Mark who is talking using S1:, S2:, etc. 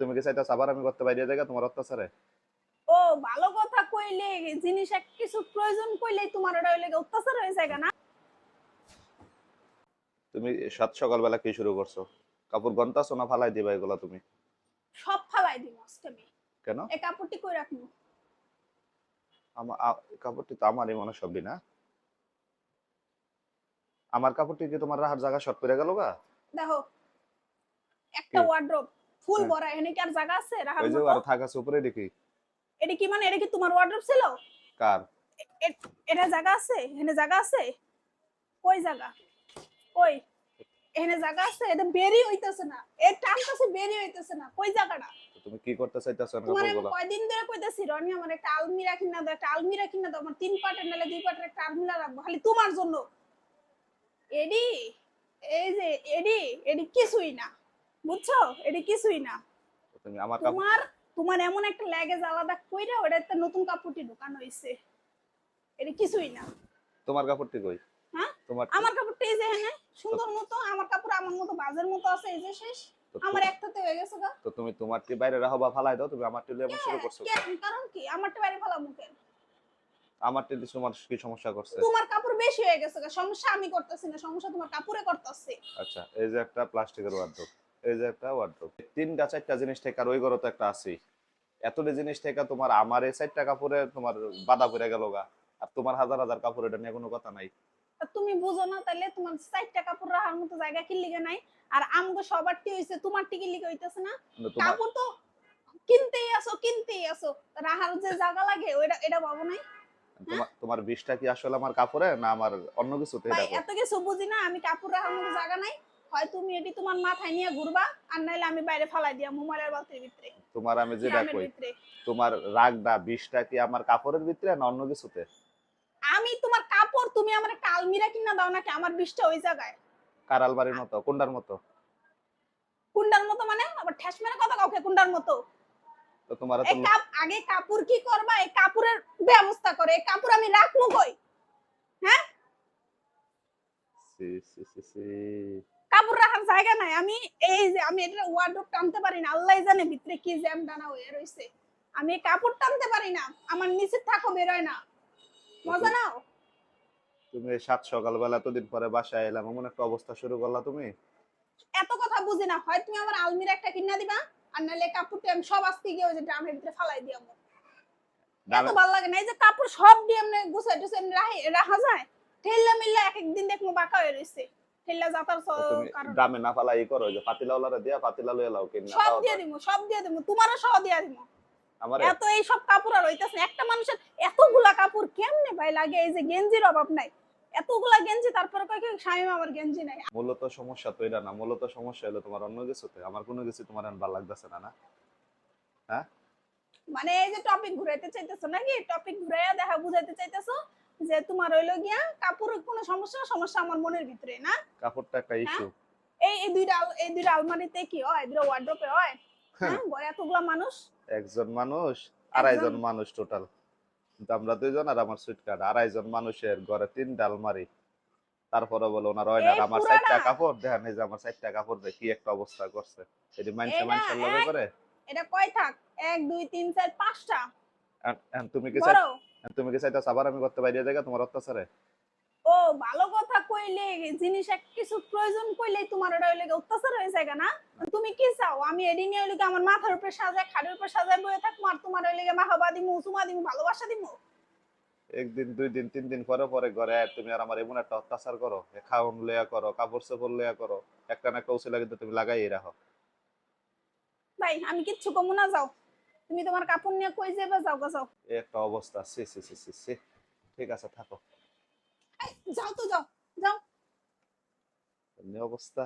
S1: তুমি কি চাইতাছ আবার আমি করতে বাইরে জায়গা তোমার অত্যাচারে।
S2: ও ভালো কথা কইলে জিনিস এক কিছু প্রয়োজন কইলে তোমার ওটা হইলে অত্যাচার হয়ে যায় না
S1: তুমি সাত সকালবেলা কি শুরু করছ? কাপড় গন্তাছো না ফালাই দিবা এগুলা তুমি?
S2: সব ফালাই দিব আজকে আমি।
S1: কেন?
S2: এই কাপড়টি কই রাখব?
S1: আমার কাপড়টি তো আমারই মনে সবই না? আমার কাপড়টি কি তোমার রাহার জায়গা শর্ট করে গেল গা?
S2: দেখো একটা? ওয়ার্ড্রোব ফুল
S1: হ্যাঁ।
S2: ভরা এখানে কি আর জায়গা আছে? রাখার
S1: ওই যে আর থাকাছে উপরে দেখি
S2: এটা কি মানে এটা কি তোমার ওয়ার্ড্রোব ছিল?
S1: কার?
S2: এটা জায়গা আছে? এখানে জায়গা আছে? কই জায়গা? কই? এখানে জায়গা আছে? এটা বেরি হইতেছে না। এর টানতেছে বেরি হইতেছে না। কই জায়গাটা?
S1: তুমি কি করতে চাইতাছো
S2: তোমার আমি কয়দিন ধরে কইতাছি রনি আমার একটা আলমিরা কিনা দাও একটা আলমিরা কিনা দাও আমার তিন পাটের নালে দুই পাটের একটা আলমিরা রাখব খালি তোমার জন্য। এডি? এই যে এডি? এডি কিছুই না। বুঝছ? এডি কিছুই না।
S1: তুমি আমার
S2: তোমার তোমার এমন একটা ল্যাগেজ আলাদা কইরা ওটা একটা নতুন কাপড়টি ঢুকানো হইছে। এডি কিছুই না।
S1: তোমার কাপড়টি কই?
S2: হ্যাঁ?
S1: তোমার
S2: আমার কাপড়টা এই যে সুন্দর মতো আমার কাপড় আমার মতো বাজের মতো আছে এই যে শেষ। আমার একটাতে হয়ে গেছে গা।
S1: তো তুমি তোমারটি বাইরে রাখো বা ফালাই দাও তুমি আমারটি লিয়ে এমন শুরু করছ?
S2: কারণ কি? আমারটা বাইরে ফেলা মুখের
S1: আমারটি দিয়ে তোমার কি সমস্যা করছে?
S2: তোমার কাপড় বেশি হয়ে গেছে গা। সমস্যা আমি করতেছি না সমস্যা তোমার কাপড়ে করতেছে।
S1: আচ্ছা এই যে একটা প্লাস্টিকের ওয়ার্ড্রোব এই যে একটা ওয়ার্ড্রোব তিনটা চারটা জিনিস থেকে আর ওই ঘরে তো একটা আছেই। এতটা জিনিস থেকে তোমার আমার এই চারটা কাপড়ে তোমার বাধা পড়ে গেল গা। আর তোমার হাজার হাজার কাপড় এটা নিয়ে কোনো কথা নাই।
S2: তুমি বুঝো না তাইলে তোমার চারটা কাপড় রাখার মতো জায়গা নাই? আর আমগো হইছে তোমার হইতেছে না? কাপড় তো কিনতেই আসো কিনতেই আসো। রাহার যে জায়গা লাগে ওইটা এটা পাবো নাই।
S1: তোমার তোমার বিষটা কি আসলে আমার কাপড়ে না আমার অন্য কিছুতে?
S2: এত কিছু বুঝি না আমি কাপড় রাখার মতো জায়গা নাই। হয় তুমি এটি তোমার মাথায় নিয়ে ঘুরবা আর নাইলে আমি বাইরে ফালাই দিয়া বালতির ভিতরে।
S1: তোমার আমি যেটা কই তোমার রাগটা বিষটা কি আমার কাপড়ের ভিতরে না অন্য কিছুতে?
S2: আমি তোমার কাপড় তুমি আমার একটা আলমিরা কিনা দাও নাকি? আমার বিষটা ওই জায়গায়।
S1: মতো কোনটার মতো?
S2: কুন্ডার মতো মানে? আবার ঠেস মেরে কথা কাউকে কুন্ডার মতো?
S1: তো তোমার
S2: কাপ আগে কাপড় কি করবা? এই কাপড়ের ব্যবস্থা করে। এই কাপড় আমি রাখব কই? কাপড় রাখার জায়গা নাই। আমি এই যে আমি এটা ওয়ার্ডরোব টানতে পারি না। আল্লাহ জানে ভিতরে কি জ্যাম ডানা হয়ে রইছে। আমি কাপড় টানতে পারি না। আমার নিচে থাকো বেরোয় না। মজা নাও।
S1: তুমি সাত সকালবেলা এতদিন পরে বাসায় এলাম এমন একটা অবস্থা শুরু করলা তুমি?
S2: এত কথা বুঝি না। হয় তুমি আমার আলমিরা একটা কিনা দিবা আর নাহলে কাপড়টা আমি সব আজকে গিয়ে ওই যে ড্রামের ভিতরে ফালাই দিও এত
S1: দামে-
S2: ভালো লাগে না। এই যে কাপড় সব দিয়ে এমনি গুছাই টুছাই রাখা যায় ঠেল্লা মিল্লা এক একদিন দেখব বাঁকা হয়ে রইছে। ঠেল্লা যাতার
S1: না ফালাই ই করো যে পাতিলাওয়ালারা দিয়া পাতিলা লাও কিনা
S2: সব দিয়ে দিমু সব দিয়ে দিমু তোমারও সহ দিয়ে দিমু।
S1: আমার?
S2: এত এই সব কাপড় আর হইতাছে একটা মানুষের এতগুলা কাপড় কেমনে ভাই লাগে এই যে গেঞ্জির অভাব নাই। এতগুলা গেঞ্জি তারপরে কয় কি স্বামী আমার গেঞ্জি নাই।
S1: মূলত সমস্যা তো এটা না মূলত সমস্যা হলো তোমার অন্য কিছুতে আমার কোনো কিছু তোমার এখন ভালো লাগতেছে না না?
S2: মানে এই যে টপিক ঘুরাইতে চাইতেছো নাকি? টপিক ঘুরাইয়া দেখা বুঝাইতে চাইতেছো যে তোমার হইল গিয়া কাপড়ের কোনো সমস্যা? সমস্যা আমার মনের ভিতরে না?
S1: কাপড়টা একটা ইস্যু
S2: এই এই দুইটা এই দুইটা আলমারিতে কি হয়? দুইটা ওয়ার্ড্রোপে হয়? হ্যাঁ। ঘরে এতগুলা মানুষ?
S1: একজন মানুষ আড়াইজন মানুষ টোটাল কিন্তু আমরা দুইজন আর আমার সুইট কার্ড আড়াইজন মানুষের ঘরে তিনটা আলমারি। তারপরে বলো ওনার হয় না আমার চারটা কাপড়। দেখেন এই যে আমার চারটা কাপড় কি একটা অবস্থা করছে। এটি মাইনসে
S2: এটা
S1: মাইনসের লগে করে।
S2: এটা কয় থাক? এক দুই তিন চার পাঁচটা।
S1: তুমি কি তুমি কি চাইতাছ আবার আমি করতে বাইরে জায়গা তোমার অত্যাচারে।
S2: ও ভালো কথা কইলে জিনিস এক কিছু প্রয়োজন কইলেই তোমার ওটা হইলে অত্যাচার হয়ে যায় না? তুমি কি চাও? আমি এডি নিয়ে হইলে আমার মাথার উপরে সাজায় খাটের উপরে সাজায় বয়ে থাকব আর তোমার হইলে মাহাবা দিমু চুমা দিমু ভালোবাসা দিমু?
S1: একদিন দুই দিন তিন দিন পরে পরে ঘরে আয় তুমি আর আমার এমন একটা অত্যাচার করো খাওন লয়া করো কাপড় চোপড় লয়া করো একটা না একটা উচিলা কিন্তু তুমি লাগাই রাখো।
S2: ভাই আমি কিচ্ছু কমু না যাও। তুমি তোমার কাপড় নিয়ে কই যাবে যাও যাও।
S1: একটা অবস্থা। সে সে সে সে সে। ঠিক আছে থাকো।
S2: যাও তো যাও যাও।
S1: অবস্থা।